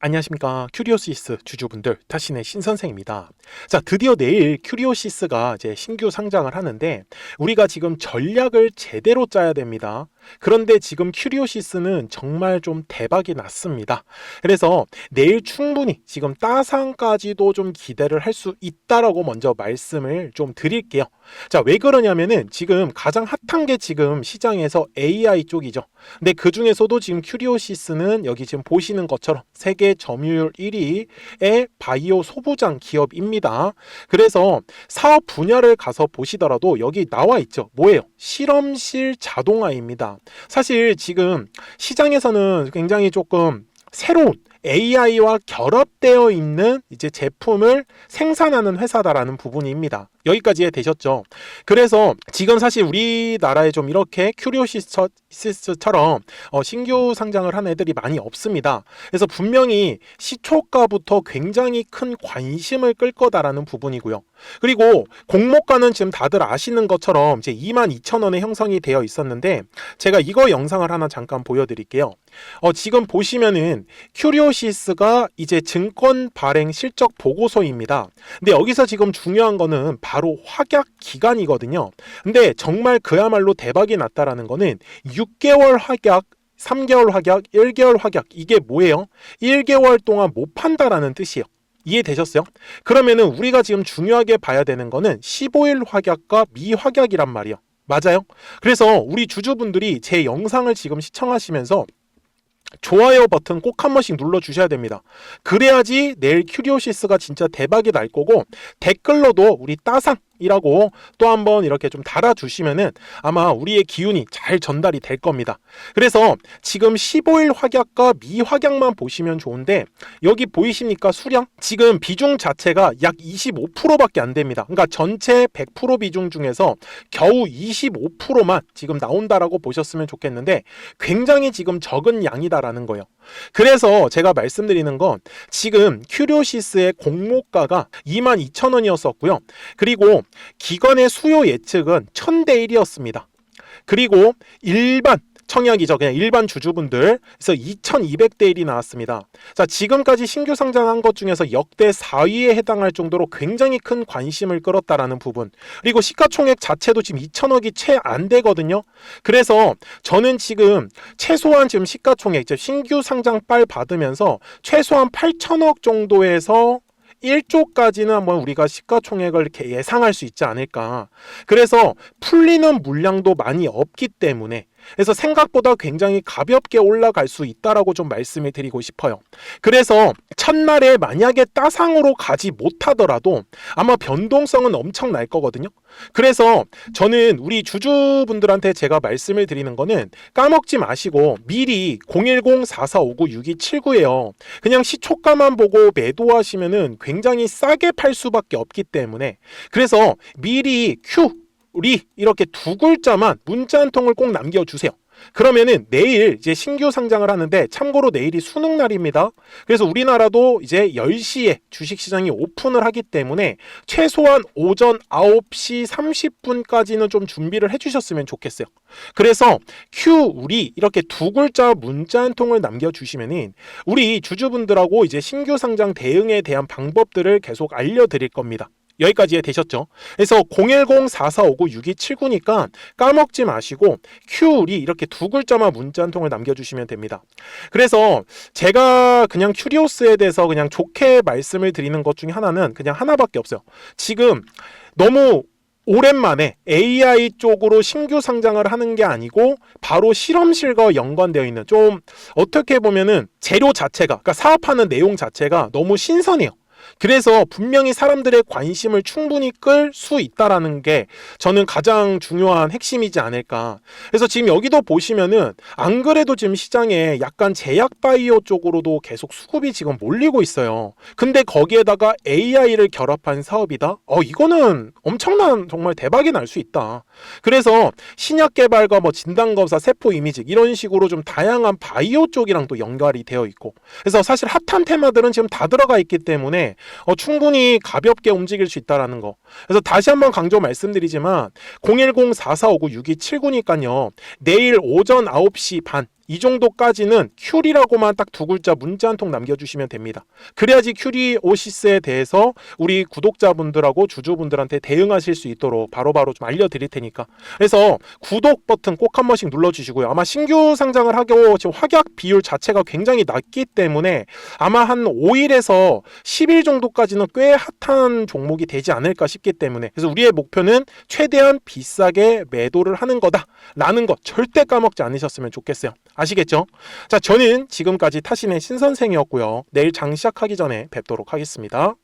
안녕하십니까 큐리오시스 주주분들 타신의 신선생입니다. 자 드디어 내일 큐리오시스가 이제 신규 상장을 하는데 우리가 지금 전략을 제대로 짜야 됩니다. 그런데 지금 큐리오시스는 정말 좀 대박이 났습니다. 그래서 내일 충분히 지금 따상까지도 좀 기대를 할 수 있다라고 먼저 말씀을 좀 드릴게요. 자 왜 그러냐면은 지금 가장 핫한 게 지금 시장에서 AI 쪽이죠. 근데 그 중에서도 지금 큐리오시스는 여기 지금 보시는 것처럼 세계 점유율 1위의 바이오 소부장 기업입니다. 그래서 사업 분야를 가서 보시더라도 여기 나와 있죠. 뭐예요? 실험실 자동화입니다. 사실 지금 시장에서는 굉장히 조금 새로운 AI와 결합되어 있는 이제 제품을 생산하는 회사다라는 부분입니다. 여기까지 되셨죠? 그래서 지금 사실 우리나라에 좀 이렇게 큐리오시스처럼 어, 신규 상장을 한 애들이 많이 없습니다. 그래서 분명히 시초가부터 굉장히 큰 관심을 끌 거다라는 부분이고요. 그리고 공모가는 지금 다들 아시는 것처럼 이제 22,000원에 형성이 되어 있었는데 제가 이거 영상을 하나 잠깐 보여드릴게요. 어, 지금 보시면은 큐리오시스가 이제 증권 발행 실적 보고서입니다. 근데 여기서 지금 중요한 거는 바로 확약 기간이거든요. 근데 정말 그야말로 대박이 났다라는 거는 6개월 확약 3개월 확약, 1개월 확약 이게 뭐예요? 1개월 동안 못 판다라는 뜻이에요. 이해되셨어요? 그러면은 우리가 지금 중요하게 봐야 되는 거는 15일 확약과 미확약이란 말이에요. 맞아요? 그래서 우리 주주분들이 제 영상을 지금 시청하시면서 좋아요 버튼 꼭 한 번씩 눌러 주셔야 됩니다. 그래야지 내일 큐리오시스가 진짜 대박이 날 거고 댓글로도 우리 따상 이라고 또 한번 이렇게 좀 달아 주시면은 아마 우리의 기운이 잘 전달이 될 겁니다. 그래서 지금 15일 확약과 미확약만 보시면 좋은데 여기 보이십니까? 수량? 지금 비중 자체가 약 25%밖에 안 됩니다. 그러니까 전체 100% 비중 중에서 겨우 25%만 지금 나온다라고 보셨으면 좋겠는데 굉장히 지금 적은 양이다라는 거예요. 그래서 제가 말씀드리는 건 지금 큐리오시스의 공모가가 22,000원이었었고요. 그리고 기관의 수요 예측은 1000대 1이었습니다. 그리고 일반 청약이죠. 그냥 일반 주주분들. 그래서 2200대 1이 나왔습니다. 자, 지금까지 신규 상장한 것 중에서 역대 4위에 해당할 정도로 굉장히 큰 관심을 끌었다라는 부분. 그리고 시가총액 자체도 지금 2천억이 채 안 되거든요. 그래서 저는 지금 최소한 지금 시가총액, 즉 신규 상장 빨 받으면서 최소한 8천억 정도에서 1조까지는 한번 우리가 시가총액을 이렇게 예상할 수 있지 않을까. 그래서 풀리는 물량도 많이 없기 때문에 그래서 생각보다 굉장히 가볍게 올라갈 수 있다라고 좀 말씀을 드리고 싶어요. 그래서 첫날에 만약에 따상으로 가지 못하더라도 아마 변동성은 엄청 날 거거든요. 그래서 저는 우리 주주분들한테 제가 말씀을 드리는 거는 까먹지 마시고 미리 010-4459-6279예요. 그냥 시초가만 보고 매도하시면은 굉장히 싸게 팔 수밖에 없기 때문에 그래서 미리 큐우 리 이렇게 두 글자만 문자 한 통을 꼭 남겨주세요. 그러면은 내일 이제 신규 상장을 하는데 참고로 내일이 수능 날입니다. 그래서 우리나라도 이제 10시에 주식시장이 오픈을 하기 때문에 최소한 오전 9시 30분까지는 좀 준비를 해주셨으면 좋겠어요. 그래서 큐 우리 이렇게 두 글자 문자 한 통을 남겨주시면은 우리 주주분들하고 이제 신규 상장 대응에 대한 방법들을 계속 알려드릴 겁니다. 여기까지 되셨죠? 그래서 010-4459-6279니까 까먹지 마시고 큐리 이렇게 두 글자만 문자 한 통을 남겨주시면 됩니다. 그래서 제가 그냥 큐리오스에 대해서 그냥 좋게 말씀을 드리는 것 중에 하나는 그냥 하나밖에 없어요. 지금 너무 오랜만에 AI 쪽으로 신규 상장을 하는 게 아니고 바로 실험실과 연관되어 있는 좀 어떻게 보면은 재료 자체가 그러니까 사업하는 내용 자체가 너무 신선해요. 그래서 분명히 사람들의 관심을 충분히 끌 수 있다라는 게 저는 가장 중요한 핵심이지 않을까. 그래서 지금 여기도 보시면은 안 그래도 지금 시장에 약간 제약 바이오 쪽으로도 계속 수급이 지금 몰리고 있어요. 근데 거기에다가 AI를 결합한 사업이다? 어, 이거는 엄청난 정말 대박이 날 수 있다. 그래서 신약 개발과 뭐 진단 검사, 세포 이미지 이런 식으로 좀 다양한 바이오 쪽이랑 또 연결이 되어 있고. 그래서 사실 핫한 테마들은 지금 다 들어가 있기 때문에 어, 충분히 가볍게 움직일 수 있다라는 거. 그래서 다시 한번 강조 말씀드리지만 010-4459-6279니까요. 내일 오전 9시 반 이 정도까지는 큐리라고만 딱 두 글자 문자 한 통 남겨주시면 됩니다. 그래야지 큐리 오시스에 대해서 우리 구독자분들하고 주주분들한테 대응하실 수 있도록 바로 바로 좀 알려드릴 테니까. 그래서 구독 버튼 꼭 한 번씩 눌러주시고요. 아마 신규 상장을 하고 지금 확약 비율 자체가 굉장히 낮기 때문에 아마 한 5일에서 10일 정도까지는 꽤 핫한 종목이 되지 않을까 싶기 때문에 그래서 우리의 목표는 최대한 비싸게 매도를 하는 거다라는 거 절대 까먹지 않으셨으면 좋겠어요. 아시겠죠? 자, 저는 지금까지 타신의 신선생이었고요. 내일 장 시작하기 전에 뵙도록 하겠습니다.